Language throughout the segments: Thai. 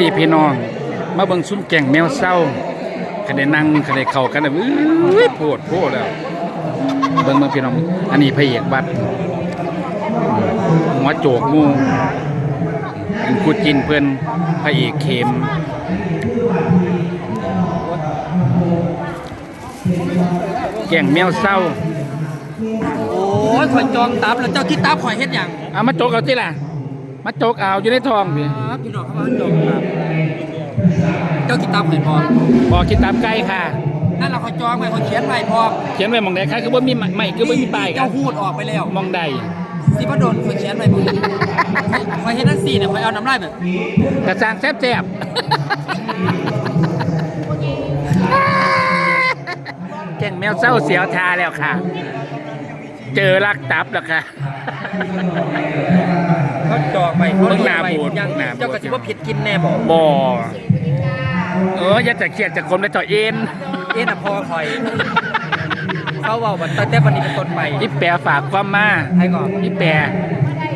ดีพี่น้อง มาเบิ่งซุ้มแก่งแมวเศร้าคันได้นั่งคันได้เข้ากันน่ะอื้อโพดโพดแล้ว เบิ่งเบิ่งพี่น้อง อันนี้พระเอกวัดหัวโจกงูเป็นคู่จินเพิ่นพระเอกเข็มแก่งแมวเศร้า โอ้ยข่อยจองตับแล้วเจ้าคิดตับข่อยเฮ็ดหยังเอามาโจกเอาสิล่ะ มาโจกเอาอยู่ในท้องพี่ครับพี่น้องเขามาจองตับเจ้าคิดตับข่อยพร้อมบอกกินตามไก่ค่ะ นั่นเราข่อยจองไว้ข่อยเขียนไว้พร้อมเขียนไว้หมองใดค่ะคือบ่มีไม่คือบ่มีป้ายครัเจ้าบหูดออกไปแล้วมองใดสิบ่โดนข่อยเขียนไว้บ่ข่อยเฮ็ดจังซี่เนี่ยข่อยเอาน้ำลายแบบกระจางแซ่บๆแก่งแมวเศร้าเสียวทาแล้วค่ะ เจอลักตับแล้วค่ะ เขาจองไว้เขาเบิ่งหน้าไว้บูดยังหน้าบูดเจ้าก็สิบ่ผิดกินแน่บ่บ่เอออย่าจะเครียดจะคมแล้วต่อเอ็นเอ็นน่ะพอข่อย เขาเว้าว่าตั้งแต่วันนี้เป็นต้นไปอีแปรฝากความมาให้ก่อนอีแปร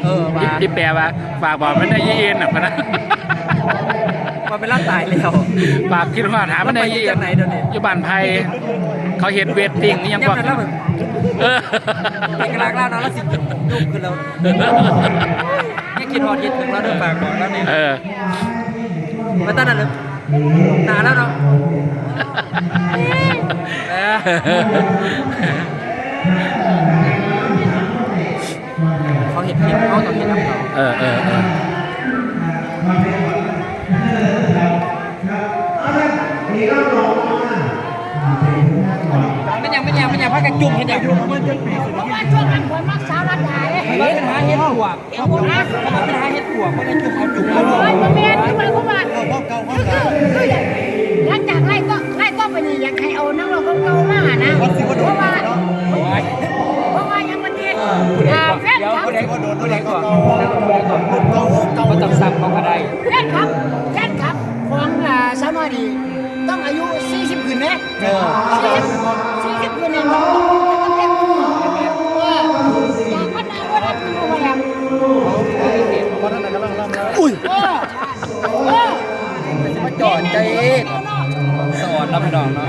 เอออีว่าอีแปรว่าฝากบอกมันได้ยีเอ็นน่ะพะนะว่าเวลาตายแล้วฝากคิดว่าถามมันได้ยีเอ็นแล้วไปอยู่จังไหนเดี๋ยวนี้อยู่บ้านไผเขาเห็นเวทติ้งนี่ยังยับ่งนั้นแล้วแบบ เอกลักษณ์แล้วเนาะแล้วสิยุ่งขึ้นแล้วนี่กินฮอคิดถึงแล้วเด้อฝากบอกแล้วเนี่เออมาตั้งนั้นเลยนานแล้วเนาะเขาเห็นคลิปเขาต้องเห็นน้ำเราเออเออ พักกันจุ่มเห็นอย่างเพราะว่าช่วงนั้นผมมักสาวรัดดายเฮ้ยเป็นหาเห็ดหัวเขาบอกว่าเป็นหาเห็ดหัวเพราะในจุ่มเอาจุ่มเอาโอ้ยมาเมียนขึ้นมาเข้ามาคือคืออย่างหลังจากไล่ก็ไล่ก็ไปนี่อยากให้เอานักร้องเก่ามานะเพราะว่าเพราะว่ายังมันเนี่ยอ่าแฟนเดี๋ยวคลับผู้ใดก็โดนผู้ใดก่อนเขาจับซ้ำเขาก็ได้แฟนคลับแฟนคลับของอ่าสาวน้อยนี่ต้องอายุ40ขึ้นไหม40 องต้องเต็มมือเอออยากพัฒนาว่ารัฐมันบ่แล้วอุ้ยเออเออมาจอดใจเองสอนรับดอกเนาะ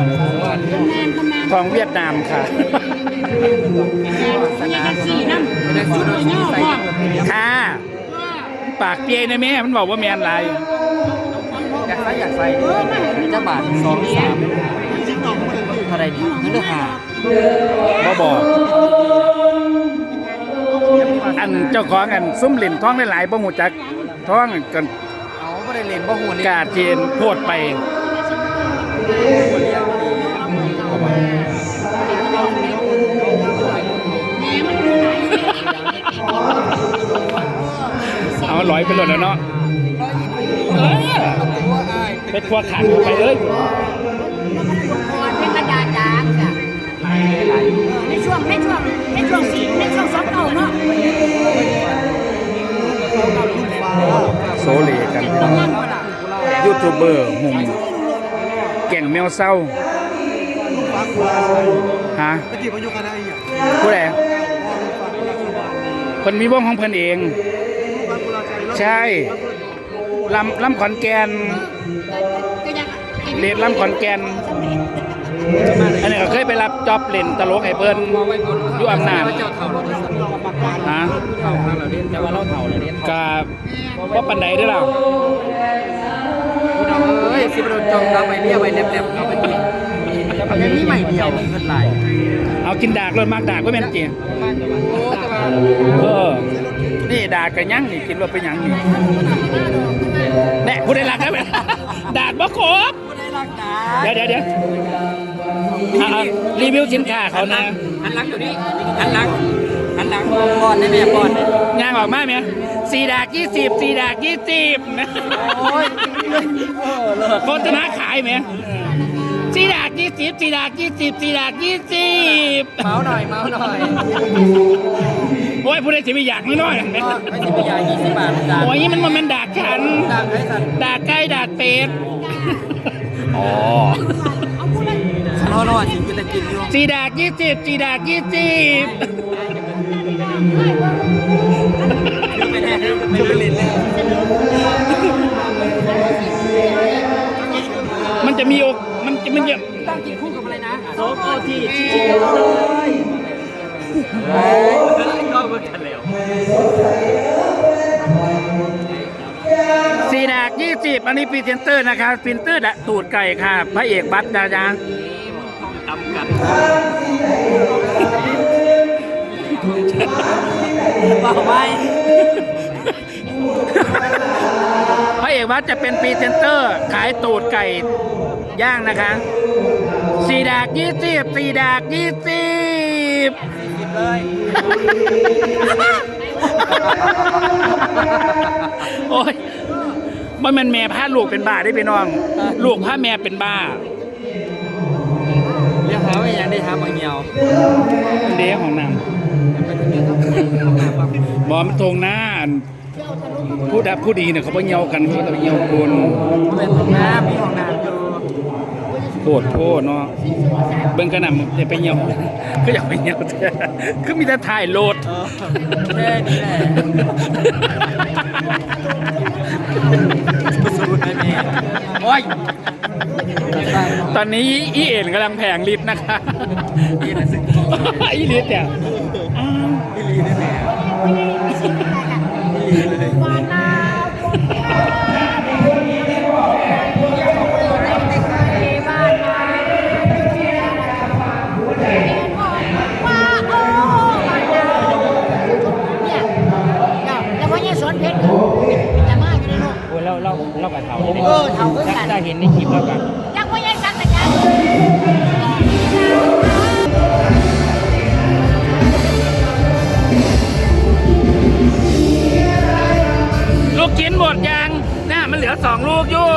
นานตำนานทองเวียดนามค่ะมีกันสี่น้ำชุดเงี้ยพ่อค่ะปากเปียนะแม่ มันบอกว่าแมนไรอยากใส่อยากใส่จะบาทสองสาม ท่าไรดีเงินเดือนห้าบ่บอกอันเจ้าของอันซุ้มเหรียญท้องหลายๆบ่หูจักท้องกันเอาไม่ได้เล่นบ่หูนี่กาเจนโพดไปเอาลอยไปหลดแล้วเนาะไปครัวขันไปเลย เบอร์หุ่มแก่งแมวเศร้าฮะตะกี้พายุคณะอีกผู้ใดเพิ่นมีวงของเพิ่นเอง ใช่ลำลำขอนแก่นเลดลำขอนแก่นอันนี้ก็เคยไปรับจอบเล่นตลกให้เพิ่นอยู่อำนาจฮะเท่าเราเล่นแต่ว่าเราเท่าเราเล่นก็บ่ปานใดเด้อล่ะ พี่น้องเอ้ยสิบโดนจองตาไปเรียกไปเล็บๆเอาไปกินอันนี้ใหม่เดียวเงินไหลเอากินดากรถมากดากก็แม่นจริงโอ้แต่ว่าเออนี่ดากก็ยังนี่กินว่าเป็นหยังนี่แน่ผู้ใดรักครับดากบ่ครบไม่ได้รักษาเดี๋ยวเดี๋ยวเดี๋ยวเอาเอารีวิวสินค้าเขานะหันหลังอยู่นี่หันหลัง หันหลังบอลได้ไหมบอลย่างออกมาไหมสี่ดากยี่สิบสี่ดากยี่สิบโอ้ยเออเลิศโฆษณาขายไหมสี่ดากยี่สิบสี่ดากยี่สิบสี่ดากยี่สิบเมาหน่อยเมาหน่อยโอ้ยผู้ใดจะไม่อยากน้อยๆ ไม่สิบยายี่สิบบาทจานโอ้ยมันมันมันดากฉัน ดังให้สันดากไก่ดากเป็ดอ๋อเอาพูดเลยรอรอจิงกินแต่กินอยู่ สี่ดากยี่สิบสี่ดากยี่สิบ มันจะมีโอมันจะมันจะตั้งกินคู่กับอะไรนะโซโอทีชีชีเลยโอ้ยก็มันทันแล้วสีดากยี่สิบอันนี้ปีเซนเตอร์นะครับปีเตอร์ดะตูดไก่ค่ะ พระเอกบัตรนะจ้าตำกัน บอกไว้พระเอกบัตรจะเป็นพรีเซนเตอร์ ขายตูดไก่ย่างนะคะสีดากยี่สิบสีดากยี่สิบหยิบเลยโอ้ยบ่แมันแม่พาลูกเป็นบ้าได้พี่น้อง ลูกพาแม่เป็นบ้าเรียกหาว่าอย่างได้หาบางเหี่ยวเด้ของนางไปถึงนี้ต้องหาปั๊ บบอมนทงหน้าอันผู้ดับผู้ดีเนี่ยเขาไปเหี่ยวกันเขาจะไปเหี่ยวคนเป็นห้องน้ำมีห้องน้ำอยู่โคตรโพดเนาะเบิ่งขนาดมันจะไปเหี่ยวก็อยากไปเหี่ยวแต่คือมีแต่ถ่ายโลดเออแค่นี้แหละสู้ได้แม่โอ้ยตอนนี้อีเอ็นกำลังแผงลิฟต์นะคะนี่นะซึ่งอีลิฟต์เนี่ยอ้าวพี่ลีได้แม่วานาบ้านมาว่า โอ้บ้านนาเนี่ยแล้วพ่อเนี่ยสอนเพชรจะมาอยู่ในโลกโอ้ยเราเราเรากับเขาเออเฒ่าคือกันได้เห็นในคลิปแล้วกัน ลือสองลูกอยู่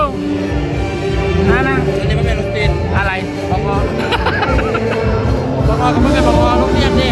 นะนะอันนี้ไม่เป็นลูกตินอะไรปองอปองอก็ไม่เป็นปองอลูกเรียกดิ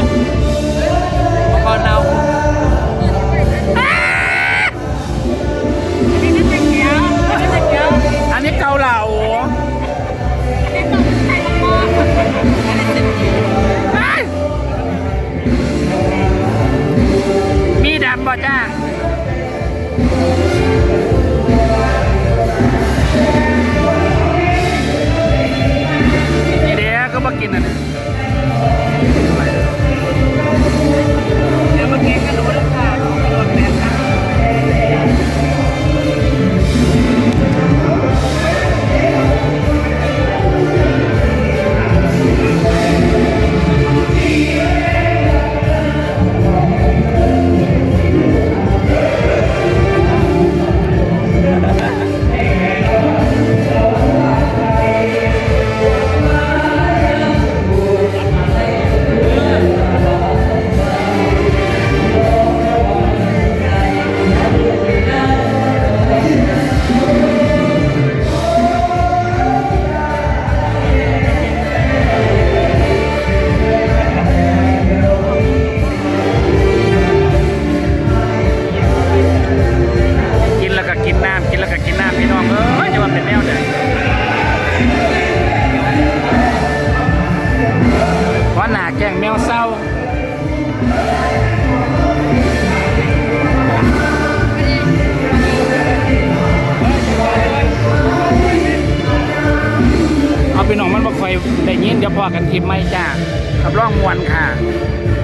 นาแกงแมวเศร้าเอาไปหนองมันบ่ค่อยได้ยินเดี๋ยวพอกันคลิปไม่จ้าขับร่องมวนค่ะ